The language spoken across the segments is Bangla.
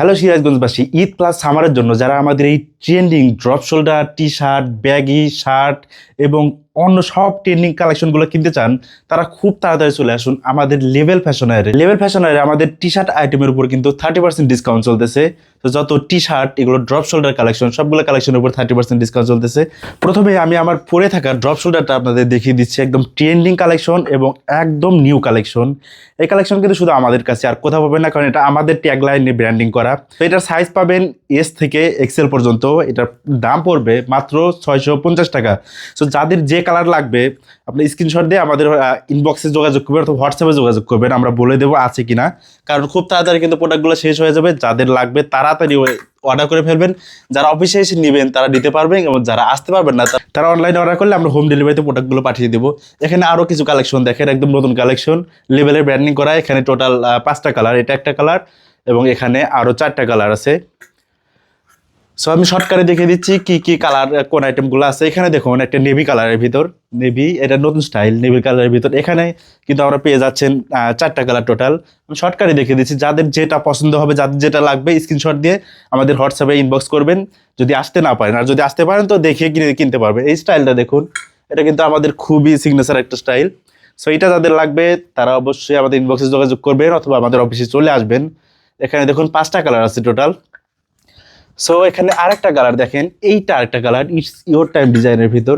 হ্যালো সিরাজগঞ্জবাসী, ঈদ প্লাস সামারের জন্য যারা আমাদের এই trending drop shoulder T shirt baggy shirt এবং অন্য সব ট্রেন্ডিং কালেকশনগুলো কিনতে চান, তারা খুব তাড়াতাড়ি চলে আসুন আমাদের লেভেল ফ্যাশনারে লেভেল ফ্যাশনারে আমাদের টি শার্ট আইটেমের উপর কিন্তু থার্টি পার্সেন্ট ডিসকাউন্ট চলতেছে। তো যত টি শার্ট এগুলো ড্রপ শোল্ডার কালেকশন সবগুলো কালেকশনের উপর থার্টি পার্সেন্ট ডিসকাউন্ট চলতেছে। প্রথমে আমি আমার পরে থাকা ড্রপ শোল্ডারটা আপনাদের দেখিয়ে দিচ্ছি, একদম ট্রেন্ডিং কালেকশন এবং একদম নিউ কালেকশন এই কালেকশন কিন্তু শুধু আমাদের কাছে, আর কোথাও পাবেন না, কারণ এটা আমাদের ট্যাগ লাইনে ব্র্যান্ডিং করা। তো এটার সাইজ পাবেন এস থেকে এক্সেল পর্যন্ত, এটার দাম পড়বে মাত্র ছয়শো পঞ্চাশ টাকা। সো যাদের যে কালার লাগবে, আপনি স্ক্রিনশট দিয়ে আমাদের ইনবক্সে যোগাযোগ করবেন অথবা হোয়াটসঅ্যাপে যোগাযোগ করবেন, আমরা বলে দেবো আছে কিনা। কারণ খুব তাড়াতাড়ি কিন্তু প্রোডাক্টগুলো শেষ হয়ে যাবে, যাদের লাগবে তাড়াতাড়ি অর্ডার করে ফেলবেন। যারা অফিসে এসে নেবেন, তারা নিতে পারবেন এবং যারা আসতে পারবেন না তারা অনলাইনে অর্ডার করলে আমরা হোম ডেলিভারিতে প্রোডাক্টগুলো পাঠিয়ে দেবো। এখানে আরও কিছু কালেকশন দেখেন, একদম নতুন কালেকশন লেভেলের ব্র্যান্ডিং করা, এখানে টোটাল পাঁচটা কালার এটা একটা কালার এবং এখানে আরও চারটা কালার আছে। সো আমি শর্টকারে দেখে দিচ্ছি কি কি কালার কোন আইটেমগুলো আছে। এখানে দেখুন, একটা নেভি কালারের ভিতর। নেভি এটা নতুন স্টাইল নেভি কালারের ভিতর। এখানে কিন্তু আমরা পেয়ে যাচ্ছেন চারটা কালার টোটাল আমি শর্টকারে দেখে দিচ্ছি, যাদের যেটা পছন্দ হবে, যাদের যেটা লাগবে স্ক্রিনশট দিয়ে আমাদের হোয়াটসঅ্যাপে ইনবক্স করবেন। যদি আসতে না পারেন, আর যদি আসতে পারেন, তো দেখে কিনে, কিনতে পারবে। এই স্টাইলটা দেখুন, এটা কিন্তু আমাদের খুবই সিগনেচার একটা স্টাইল সো এটা যাদের লাগবে, তারা অবশ্যই আমাদের ইনবক্সে যোগাযোগ করবেন, অথবা আমাদের অফিসে চলে আসবেন। এখানে দেখুন, পাঁচটা কালার আছে টোটাল সো এখানে আরেকটা কালার দেখেন। এইটা আরেকটা কালার ইটস ইওর টাইম ডিজাইনের ভিতর।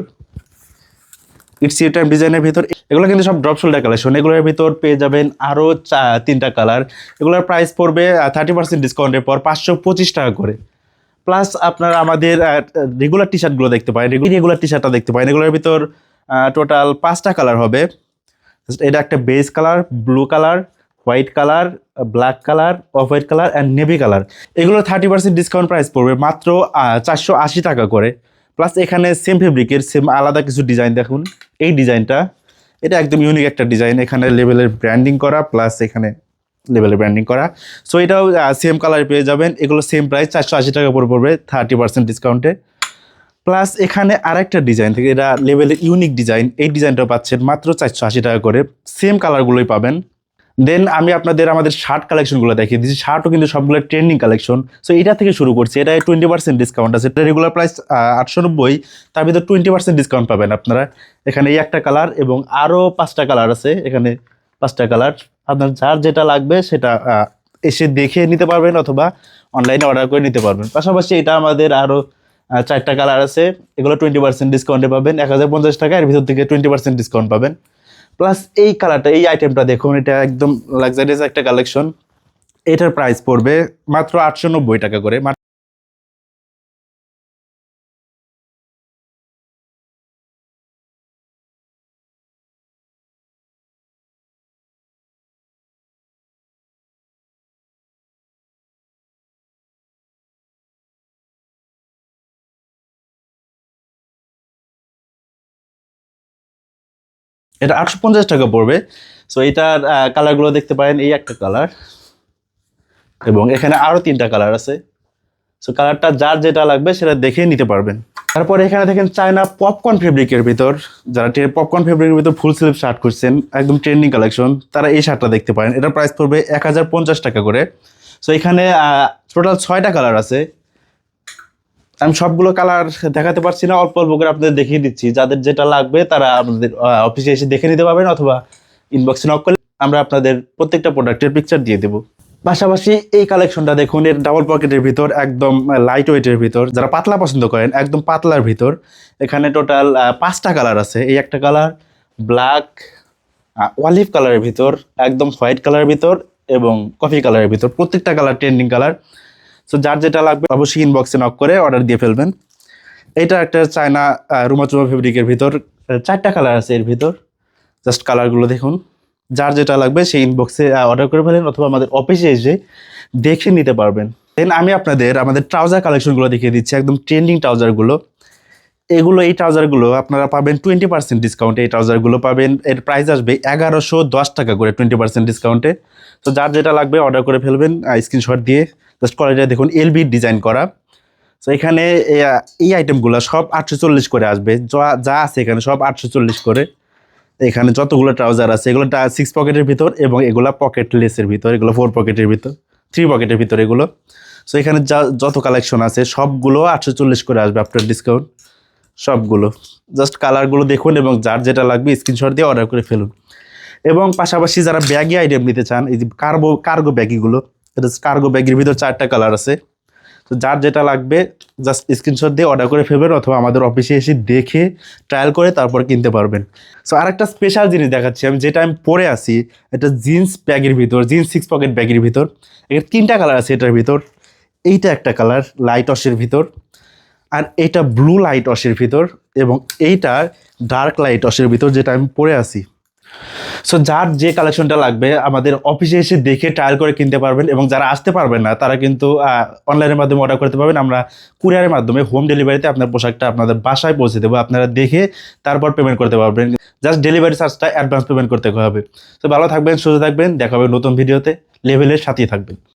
ইটস ইওর টাইম ডিজাইনের ভিতর। এগুলো কিন্তু সব ড্রপ শোল্ডার কালেকশন এগুলোর ভিতর পেয়ে যাবেন আরও তিনটা কালার এগুলোর প্রাইস পড়বে থার্টি পার্সেন্ট ডিসকাউন্টের পর পাঁচশো পঁচিশ টাকা করে। প্লাস আপনারা আমাদের রেগুলার টি শার্টগুলো দেখতে পারেন। রেগুলার টি শার্টটা দেখতে পারেন। এগুলোর ভিতর টোটাল পাঁচটা কালার হবে। এটা একটা base colour blue colour white colour, black colour off white colour and navy colour. এগুলো থার্টি পার্সেন্ট ডিসকাউন্ট প্রাইস পড়বে মাত্র চারশো আশি টাকা করে। প্লাস এখানে সেম ফেব্রিকের সেম আলাদা কিছু ডিজাইন দেখুন। এই ডিজাইনটা এটা একদম ইউনিক একটা ডিজাইন এখানে লেভেলের ব্র্যান্ডিং করা প্লাস এখানে লেভেলের ব্র্যান্ডিং করা। সো এটাও সেম কালার পেয়ে যাবেন। এগুলো সেম প্রাইস চারশো আশি টাকা পরে পড়বে থার্টি পার্সেন্ট ডিসকাউন্টে প্লাস এখানে আরেকটা ডিজাইন থেকে, এটা লেভেলের ইউনিক ডিজাইন এই ডিজাইনটা পাচ্ছেন মাত্র চারশো আশি টাকা করে। সেম কালারগুলোই পাবেন। দেন আমি আপনাদের আমাদের শার্ট কালেকশনগুলো দেখিয়ে দিচ্ছি। শার্টও কিন্তু সবগুলো ট্রেন্ডিং কালেকশন সো এটা থেকে শুরু করছি। এটা টোয়েন্টি পার্সেন্ট ডিসকাউন্ট আছে। এটা রেগুলার প্রাইস আটশো নব্বই। তার ভিতর টোয়েন্টি পার্সেন্ট ডিসকাউন্ট পাবেন আপনারা। এখানে এই একটা কালার এবং আরও পাঁচটা কালার আছে। এখানে পাঁচটা কালার আপনার যার যেটা লাগবে সেটা এসে দেখে নিতে পারবেন অথবা অনলাইনে অর্ডার করে নিতে পারবেন। পাশাপাশি এটা আমাদের আরও চারটা কালার আছে। এগুলো টোয়েন্টি পার্সেন্ট ডিসকাউন্টে পাবেন। এক হাজার পঞ্চাশ টাকা। এর ভিতর থেকে টোয়েন্টি পার্সেন্ট ডিসকাউন্ট পাবেন। প্লাস এই কালারটা এই আইটেমটা দেখুন, এটা একদম লাক্সারিয়াস একটা কালেকশন এটার প্রাইস পড়বে মাত্র আটশো নব্বই টাকা করে। এটা আটশো পঞ্চাশ টাকা পড়বে। সো এটার কালারগুলো দেখতে পারেন, এই একটা কালার এবং এখানে আরও তিনটা কালার আছে। সো কালারটা যার যেটা লাগবে সেটা দেখে নিতে পারবেন। তারপরে এখানে দেখেন চায়না পপকর্ন ফেব্রিকের ভিতর, যারা পপকর্ন ফেব্রিকের ভিতর ফুল স্লিভ শার্ট করছেন একদম ট্রেন্ডিং কালেকশন তারা এই শার্টটা দেখতে পারেন। এটার প্রাইস পড়বে এক হাজার পঞ্চাশ টাকা করে। সো এখানে টোটাল ছয়টা কালার আছে। আমি সবগুলো কালার দেখাতে পারছি না, অল্প অল্প করে আপনাদের দেখিয়ে দিচ্ছি। যাদের যেটা লাগবে তারা আমাদের অফিসে এসে দেখে নিতে পারবেন অথবা ইনবক্সে নক করলে আমরা আপনাদের প্রত্যেকটা প্রোডাক্টের পিকচার দিয়ে দেবো। পাশাপাশি এই কালেকশনটা দেখুন, এর ডাবল পকেটের ভিতর, একদম লাইট ওয়েটের ভিতর। যারা পাতলা পছন্দ করেন, একদম পাতলার ভিতর। এখানে টোটাল পাঁচটা কালার আছে। এই একটা কালার ব্ল্যাক অলিভ কালারের ভিতর, একদম হোয়াইট কালারের ভিতর এবং কফি কালারের ভিতর। প্রত্যেকটা কালার ট্রেন্ডিং কালার সো যার যেটা লাগবে, অবশ্যই ইনবক্সে নক করে অর্ডার দিয়ে ফেলবেন। এটা একটা চায়না রুমাচুমা ফেব্রিকের ভিতর চারটা কালার আছে এর ভিতর। জাস্ট কালারগুলো দেখুন। যার যেটা লাগবে, সেই ইনবক্সে অর্ডার করে ফেলেন অথবা আমাদের অফিসে এসে দেখে নিতে পারবেন। দেন আমি আপনাদের আমাদের ট্রাউজার কালেকশনগুলো দেখিয়ে দিচ্ছি, একদম ট্রেন্ডিং ট্রাউজারগুলো এগুলো, এই ট্রাউজারগুলো আপনারা পাবেন টোয়েন্টি পার্সেন্ট ডিসকাউন্টে এই ট্রাউজারগুলো পাবেন, এর প্রাইস আসবে এগারোশো দশ টাকা করে টোয়েন্টি পার্সেন্ট ডিসকাউন্টে তো যার যেটা লাগবে অর্ডার করে ফেলবেন স্ক্রিনশট দিয়ে। জাস্ট কোয়ালিটি দেখুন এলবি ডিজাইন করা। তো এখানে এই আইটেমগুলো সব আটশো চল্লিশ করে আসবে। যা- আছে এখানে সব আটশো চল্লিশ করে। এখানে যতগুলো ট্রাউজার আছে, এগুলো সিক্স পকেটের ভিতর এবং এগুলো পকেট লেসের ভিতর, এগুলো ফোর পকেটের ভিতর থ্রি পকেটের ভিতর এগুলো। সো এখানে যা, যত কালেকশন আছে, সবগুলো আটশো চল্লিশ করে আসবে আপনার ডিসকাউন্ট সবগুলো। জাস্ট কালারগুলো দেখুন এবং যার যেটা লাগবে স্ক্রিনশট দিয়ে অর্ডার করে ফেলুন। এবং পাশাপাশি যারা ব্যাগি আইটেম নিতে চান, এই যে কার্গো কার্গো ব্যাগিগুলো এটা কার্গো ব্যাগের ভিতর চারটা কালার আছে। তো যার যেটা লাগবে জাস্ট স্ক্রিনশট দিয়ে অর্ডার করে ফেলবেন অথবা আমাদের অফিসে এসে দেখে ট্রায়াল করে তারপর কিনতে পারবেন। সো আরেকটা স্পেশাল জিনিস দেখাচ্ছি আমি, যেটা আমি পরে আছি, এটা জিন্স ব্যাগের ভিতর জিন্স সিক্স পকেট ব্যাগের ভিতর। এর তিনটা কালার আছে এটার ভিতর। এইটা একটা কালার লাইট অসের ভিতর। আর এটা ব্লু লাইট অসের ভিতর এবং এইটা ডার্ক লাইট অসের ভিতর, যেটা আমি পরে আছি। সো যার যে কালেকশনটা লাগবে, আমাদের অফিসে এসে দেখে ট্রায়াল করে কিনতে পারবেন এবং যারা আসতে পারবেন না, তারা কিন্তু অনলাইনের মাধ্যমে অর্ডার করতে পারবেন। আমরা কুরিয়ারের মাধ্যমে হোম ডেলিভারিতে আপনার পোশাকটা আপনাদের বাসায় পৌঁছে দেবো। আপনারা দেখে তারপর পেমেন্ট করতে পারবেন। জাস্ট ডেলিভারি চার্জটা অ্যাডভান্স পেমেন্ট করতে হবে। তো ভালো থাকবেন, সুস্থ থাকবেন। দেখা হবে নতুন ভিডিওতে লেভেলের সাথেই থাকবেন।